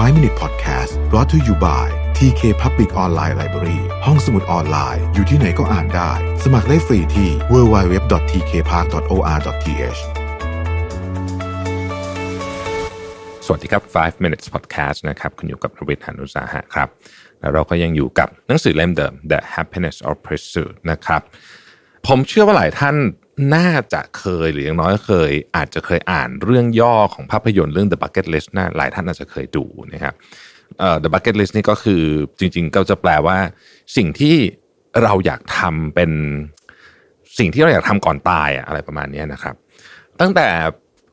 5 Minute Podcast brought to you by TK Public Online Library ห้องสมุดออนไลน์อยู่ที่ไหนก็อ่านได้ สมัครได้ฟรีที่ www.tkpark.or.th สวัสดีครับ 5 minutes podcast นะครับ คุณอยู่กับรวิทย์หานุสาหะครับ แล้วเราก็ยังอยู่กับหนังสือเล่มเดิม The Happiness of Pursuit นะครับ ผมเชื่อว่าหลายท่าน น่าจะเคยหรืออย่างน้อยเคย อาจจะเคยอ่านเรื่องย่อของภาพยนตร์เรื่อง The Bucket List นะหลายท่านอาจจะเคยดูนะครับ The Bucket List นี่ก็คือจริงๆ ก็จะแปลว่า สิ่งที่เราอยากทำเป็นสิ่งที่เราอยากทำก่อนตายอะอะไรประมาณนี้นะครับ ตั้งแต่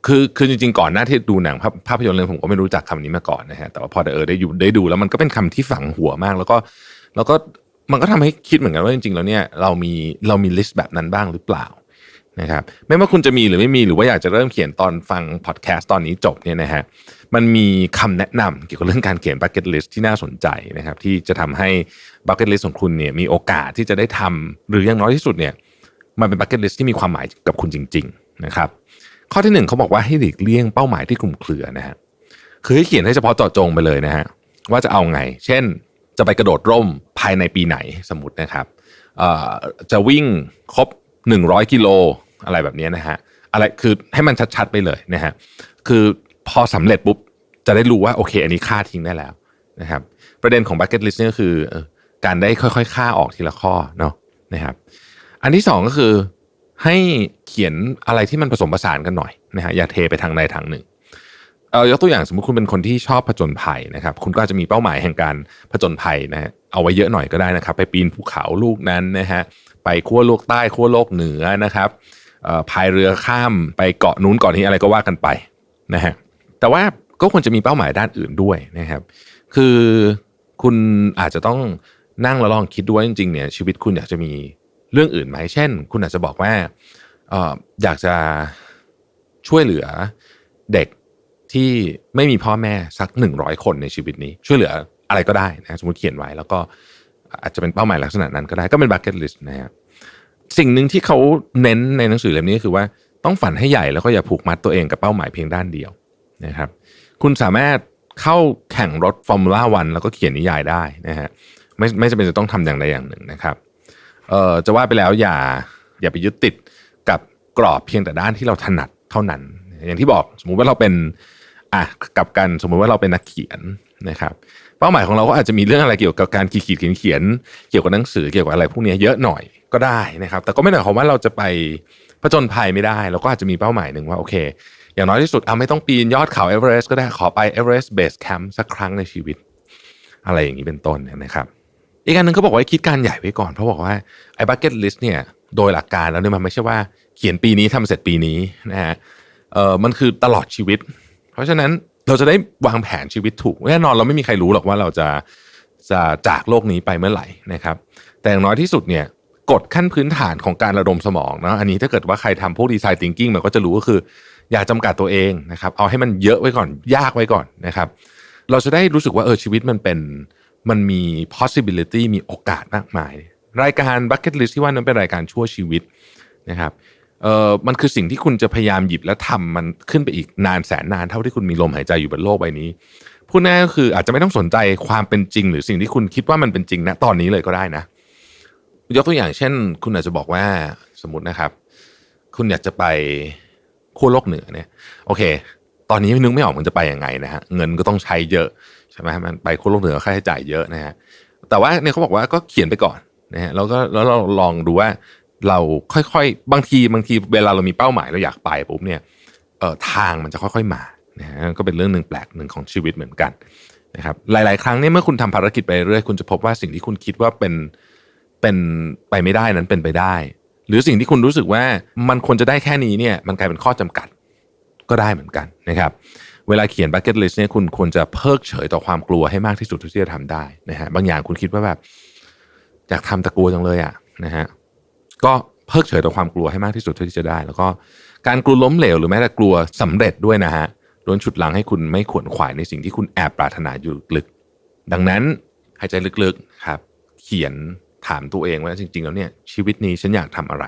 คือคือจริงๆก่อนหน้าที่ดูหนังภาพพยนตร์เรื่องผมก็ไม่รู้จักคำนี้มาก่อนนะฮะแต่ว่าพอได้เออได้อยู่ได้ดูแล้วมันก็เป็นคำที่ฝังหัวมาก แล้วก็แล้วก็มันก็ทำให้คิดเหมือนกันว่าจริงๆแล้วเนี่ยเรามีเรามีลิสต์แบบนั้นบ้างหรือเปล่า นะครับไม่ว่าคุณจะมีหรือไม่มีหรือว่าอยากจะเริ่มเขียนตอนฟังพอดแคสต์ตอนนี้จบเนี่ยนะฮะมันมีคำแนะนำเกี่ยวกับเรื่องการเขียน bucket list ที่น่าสนใจนะครับที่จะทำให้ bucket list ของคุณเนี่ยมีโอกาสที่จะได้ทำหรืออย่างน้อยที่สุดเนี่ยมันเป็น bucket list ที่มีความหมายกับคุณจริง ๆนะครับ ข้อที่หนึ่งเขาบอกว่าให้หลีกเลี่ยงเป้าหมายที่คลุมเครือนะฮะคือให้เขียนให้เฉพาะเจาะจงไปเลยนะฮะว่าจะเอาไง เช่น จะไปกระโดดร่มภายในปีไหนสมมตินะครับจะวิ่งครบ 100กิโล อะไรแบบนี้นะฮะอะไรคือให้มันชัดๆไปเลยนะฮะคือพอสำเร็จปุ๊บจะได้รู้ว่าโอเค อันนี้ค่าทิ้งได้แล้วนะครับ ประเด็นของ bucket list เนี่ยก็คือการได้ค่อยๆค่าออกทีละข้อเนาะนะครับ อันที่สองก็คือให้เขียนอะไรที่มันผสมผสานกันหน่อยนะฮะอย่าเทไปทางใดทางหนึ่งเออยกตัวอย่างสมมติคุณเป็นคนที่ชอบผจญภัยนะครับ คุณก็จะมีเป้าหมายแห่งการผจญภัยนะฮะเอาไว้เยอะหน่อยก็ได้นะครับ ไปปีนภูเขาลูกนั้นนะฮะไปขั้วโลกใต้ขั้วโลกเหนือนะครับ พายเรือข้ามไปเกาะนู้นเกาะนี้อะไรก็ว่ากันไปนะฮะแต่ว่าก็ควรจะมีเป้าหมายด้านอื่นด้วยนะครับ คือคุณอาจจะต้องนั่งแล้วลองคิดดูว่าจริงๆเนี่ยชีวิตคุณอยากจะมีเรื่องอื่นไหมเช่น คุณอาจจะบอกว่าอออยากจะช่วยเหลือเด็กที่ไม่มีพ่อแม่สักหนึ่งร้อยคนในชีวิตนี้ ช่วยเหลืออะไรก็ได้นะสมมติเขียนไว้แล้วก็อาจจะเป็นเป้าหมายลักษณะนั้นก็ได้ก็เป็น bucket list นะครับ สิ่งหนึ่งที่เขาเน้นในหนังสือเล่มนี้คือว่าต้องฝันให้ใหญ่แล้วก็อย่าผูกมัดตัวเองกับเป้าหมายเพียงด้านเดียวนะครับคุณสามารถเข้าแข่งรถฟอร์มูล่าวันแล้วก็เขียนนิยายได้นะฮะไม่ไม่จำเป็นจะต้องทำอย่างใดอย่างหนึ่งนะครับเอ่อจะว่าไปแล้วอย่าอย่าไปยึดติดกับกรอบเพียงแต่ด้านที่เราถนัดเท่านั้น อย่างที่บอกสมมุติว่าเราเป็นอะกับกันสมมุติว่าเราเป็นนักเขียนนะครับเป้าหมายของเราก็อาจจะมีเรื่องอะไรเกี่ยวกับการขีดเขียนเขียนเกี่ยวกับหนังสือเกี่ยวกับอะไรพวกนี้เยอะหน่อย ก็ได้นะครับ แต่ก็ไม่ได้หมายความว่าเราจะไปผจญภัยไม่ได้ เราก็อาจจะมีเป้าหมายหนึ่งว่าโอเค อย่างน้อยที่สุดเอาไม่ต้องปีนยอดเขาเอเวอเรสต์ก็ได้ขอไปเอเวอเรสต์เบสแคมป์สักครั้งในชีวิต อะไรอย่างนี้เป็นต้นนะครับ อีกอันหนึ่งเขาบอกว่าให้คิดการใหญ่ไว้ก่อน เพราะบอกว่าไอ้บั c เก็ตลิสต์เนี่ยโดยหลักการแล้วเนี่ยมันไม่ใช่ว่าเขียนปีนี้ทำเสร็จปีนี้นะฮะเออมันคือตลอดชีวิต เพราะฉะนั้นเราจะได้วางแผนชีวิตถูกแน่นอนเราไม่มีใครรู้หรอกว่าเราจะจะจากโลกนี้ไปเมื่อไหร่นะครับ แต่อย่างน้อยที่สุดเนี่ย กฎขั้นพื้นฐานของการระดมสมองเนาะอันนี้ถ้าเกิดว่าใครทำพวกดีไซน์ทิงกิ้งมันก็จะรู้ก็คือ อย่าจำกัดตัวเองนะครับ เอาให้มันเยอะไว้ก่อนยากไว้ก่อนนะครับ เราจะได้รู้สึกว่าเออชีวิตมันเป็นมันมี possibility มีโอกาสมากมาย รายการ bucket list ที่ว่านั้นเป็นรายการชั่วชีวิตนะครับเออมันคือสิ่งที่คุณจะพยายามหยิบและทำมันขึ้นไปอีกนานแสนนานเท่าที่คุณมีลมหายใจอยู่บนโลกใบนี้พูดง่ายก็คืออาจจะไม่ต้องสนใจความเป็นจริง หรือสิ่งที่คุณคิดว่ามันเป็นจริงนะตอนนี้เลยก็ได้นะ ยกตัวอย่างเช่น คุณอาจจะบอกว่าสมมตินะครับ คุณอยากจะไปขั้วโลกเหนือเนี่ย โอเค ตอนนี้นึกไม่ออกมันจะไปยังไงนะฮะเงินก็ต้องใช้เยอะใช่ไหมมันไปขั้วโลกเหนือค่าใช้จ่ายเยอะนะฮะแต่ว่าเนี่ยเขาบอกว่าก็เขียนไปก่อนนะฮะแล้วก็แล้วเราลองดูว่าเราค่อยๆ บางทีบางทีเวลาเรามีเป้าหมายเราอยากไปปุ๊บเนี่ยเออทางมันจะค่อยๆมานะฮะก็เป็นเรื่องหนึ่งแปลกหนึ่งของชีวิตเหมือนกันนะครับหลาย ๆ ครั้งเนี่ยเมื่อคุณทำภารกิจไปเรื่อยคุณจะพบว่าสิ่งที่คุณคิดว่าเป็น เป็นไปไม่ได้นั้นเป็นไปได้ หรือสิ่งที่คุณรู้สึกว่ามันควรจะได้แค่นี้เนี่ยมันกลายเป็นข้อจำกัดก็ได้เหมือนกันนะครับเวลาเขียน bucket list เนี่ยคุณควรจะเพิกเฉยต่อความกลัวให้มากที่สุดที่จะทำได้นะฮะบางอย่างคุณคิดว่าแบบอยากทำแต่กลัวจังเลยอะนะฮะก็เพิกเฉยต่อความกลัวให้มากที่สุดเท่าที่จะได้ แล้วก็การกลัวล้มเหลวหรือแม้แต่กลัวสำเร็จด้วยนะฮะล้วนฉุดหลังให้คุณไม่ขวนขวายในสิ่งที่คุณแอบปรารถนาอยู่ลึก ดังนั้นหายใจลึกๆครับ เขียน ถามตัวเองว่าจริง ๆ แล้วเนี่ยชีวิตนี้ฉันอยากทำอะไร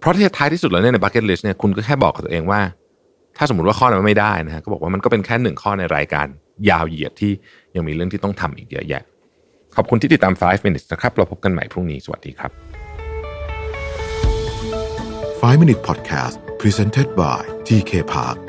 เพราะที่ท้ายที่สุดแล้วเนี่ยในบัคเก็ตลิสต์เนี่ยคุณก็แค่บอกกับตัวเองว่า ถ้าสมมติว่าข้อนั้นไม่ได้นะฮะก็บอกว่ามันก็เป็นแค่หนึ่งข้อในรายการยาวเหยียดที่ยังมีเรื่องที่ต้องทำอีกเยอะแยะ ขอบคุณที่ติดตาม 5 minutes นะครับ เราพบกันใหม่พรุ่งนี้สวัสดีครับ 5 minutes podcast presented by TK Park